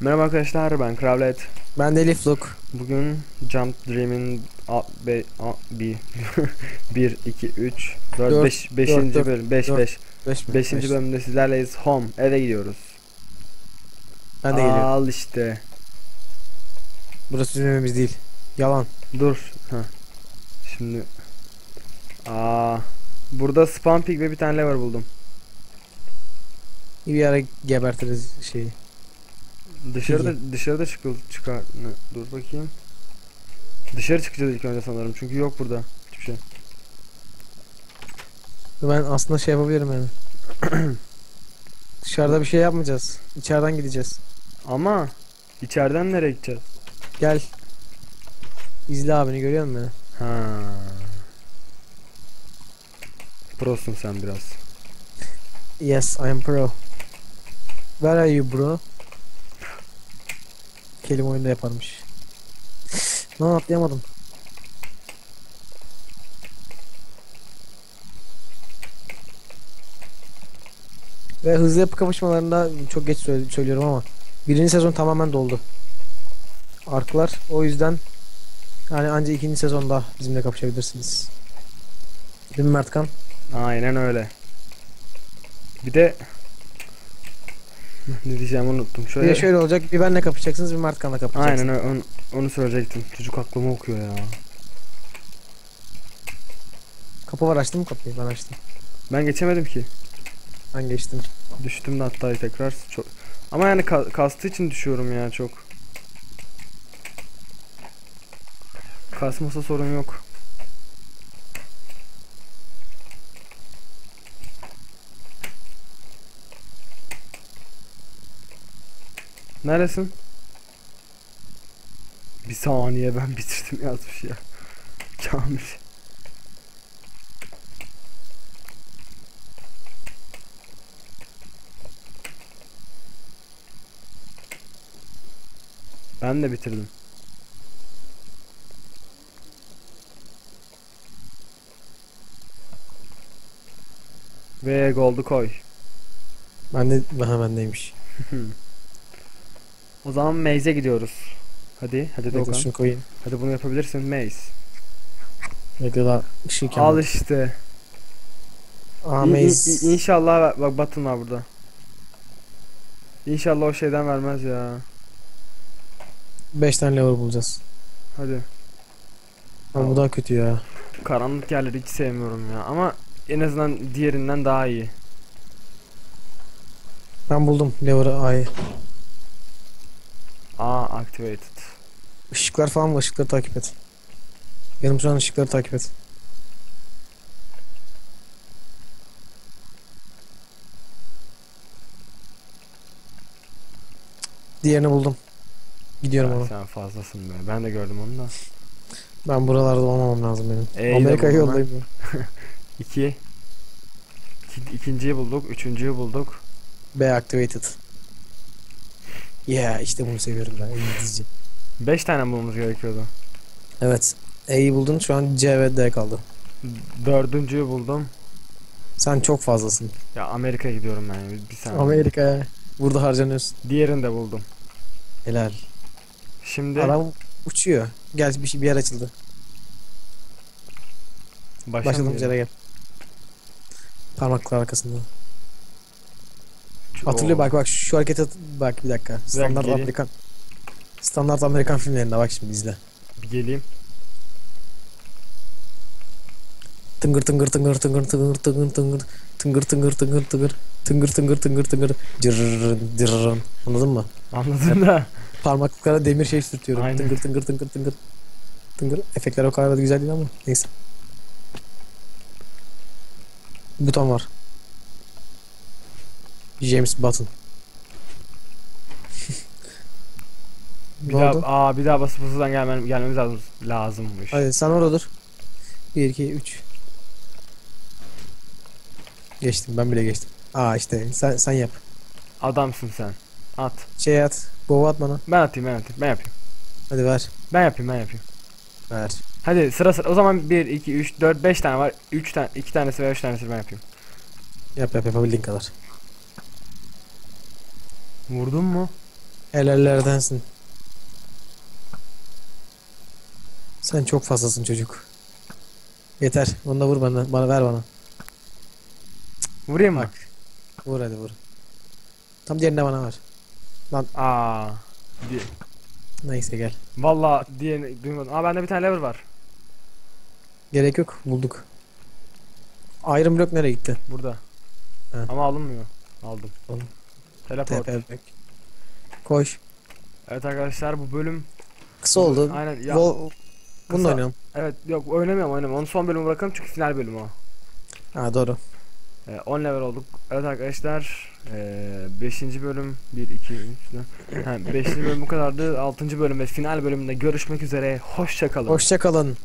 Merhaba arkadaşlar ben Kravlet. Ben de Elif Look. Bugün Jump Dream'in 1 1 2 3 4 Dört, 5 5. dört, bölüm 5 dört, 5 5 5. bölümde sizlerleyiz. Home eve gidiyoruz. Ben de geliyorum. Al işte. Burası bizim evimiz değil. Yalan. Dur. Ha. Şimdi Aa burada spam pig ve bir tane lever buldum. Bir ara gebertiriz şeyi. Dışarıda dışarıda çıkıl çıkar. Ne? Dur bakayım. Dışarı çıkacağız ilk önce sanırım. Çünkü yok burada hiçbir şey. Ben aslında şey yapabilirim yani. Dışarıda bir şey yapmayacağız. İçeriden gideceğiz. Ama içeriden nereye gideceğiz? Gel. İzle abini görüyor musun beni? Ha. Prosun sen biraz. Yes, I am pro. Where are you bro? Kelime oyunda yaparmış. Ne atlayamadım. Ve hızlı yapı kapışmalarında çok geç söylüyorum ama birinci sezon tamamen doldu. Arklar o yüzden yani ancak ikinci sezonda bizimle kapışabilirsiniz. Değil mi Mertkan? Aynen öyle. Bir de ne diyeceğimi unuttum. Bir Şöyle, de şöyle olacak bir benle kapışacaksınız bir Mertkan'la kapışacaksınız. Aynen onu, onu söyleyecektim. Çocuk aklımı okuyor ya. Kapı var açtın mı kapıyı? Ben açtım. Ben geçemedim ki. Ben geçtim. Düştüm de hatta tekrar çok. Ama yani ka- kastığı için düşüyorum ya çok. Kasmasa sorun yok. Neresin? Bir saniye ben bitirdim yazmış ya. Kamil. Ben de bitirdim. Ve goldu koy. Ben de ha bendeymiş. O zaman Maze'e gidiyoruz. Hadi, hadi Doğukan. şunu koyayım. Hadi bunu yapabilirsin Maze. Bekle daha ışığı Al işte. Aa İ- Maze. i- İnşallah bak button var burada. İnşallah o şeyden vermez ya. 5 tane lever bulacağız. Hadi. Ama bu daha kötü ya. Karanlık yerleri hiç sevmiyorum ya ama en azından diğerinden daha iyi. Ben buldum lever'ı A'yı. Aa activated. Işıklar falan var ışıkları takip et. Yarım şu an ışıkları takip et. Diğerini buldum. Gidiyorum ona. sen fazlasın be. Ben de gördüm onu da. Ben buralarda olmamam lazım benim. Yollayayım. ben. İki. İki, ikinciyi bulduk. Üçüncüyü bulduk. B activated. Yeah işte bunu seviyorum ben İngilizce. Beş tane bulmamız gerekiyordu. Evet. E'yi buldun şu an C ve D kaldı. Dördüncüyü buldum. Sen çok fazlasın. Ya Amerika'ya gidiyorum ben. Bir, bir saniye. Amerika'ya. Burada harcanıyorsun. Diğerini de buldum. Helal. Şimdi Adam uçuyor. Gel bir, şey- bir yer açıldı. Başladım yere gel. Parmaklar arkasında. Hatırlıyor bak bak şu harekete bak bir dakika. Standart geleyim. Amerikan. Standart Amerikan filmlerinde bak şimdi izle. Bir geleyim. Tıngır tıngır tıngır tıngır tıngır tıngır tıngır tıngır tıngır tıngır tıngır tıngır tıngır tıngır tıngır cırrrrın cırrrın anladın mı? Anladın da. Parmaklıklara demir şey sürtüyorum. Aynen. Tıngır tıngır tıngır tıngır tıngır. Efektler o kadar da güzel değil ama neyse. Buton var. James Button. Bir ne daha, oldu? aa bir daha basıp hızlıdan gelmem, gelmemiz lazım, lazımmış. Hadi sen orada dur. 1 2 3. Geçtim ben bile geçtim. Aa işte sen sen yap. Adamsın sen. At. Şey at. Bova at bana. Ben atayım ben atayım. Ben yapayım. Hadi ver. Ben yapayım ben yapayım. Ver. Hadi sıra sıra. O zaman 1, 2, 3, 4, 5 tane var. 3 tane, 2 tanesi veya 3 tanesi ben yapayım. Yap yap yapabildiğin kadar. Vurdun mu? Helallerdensin. Sen çok fazlasın çocuk. Yeter. Bunu da vur bana. Bana ver bana. Vurayım mı? Bak. Vur hadi vur. Tam diğerine bana ver. Aa. Di Neyse gel. Valla diye duymadım. Aa bende bir tane lever var. Gerek yok. Bulduk. Iron Block nereye gitti? Burada. He. Ama alınmıyor. Aldım. Aldım. Teleport. Block. Koş. Evet arkadaşlar bu bölüm Kısa oldu. Aynen ya. Vol- Bunu da oynayalım. Evet yok oynamıyorum oynamıyorum. Onu son bölümü bırakalım çünkü final bölümü o. Ha doğru. Ee, 10 level olduk. Evet arkadaşlar 5. bölüm 1 2 3 4 5. bölüm bu kadardı. 6. bölüm ve final bölümünde görüşmek üzere. Hoşça kalın. Hoşça kalın.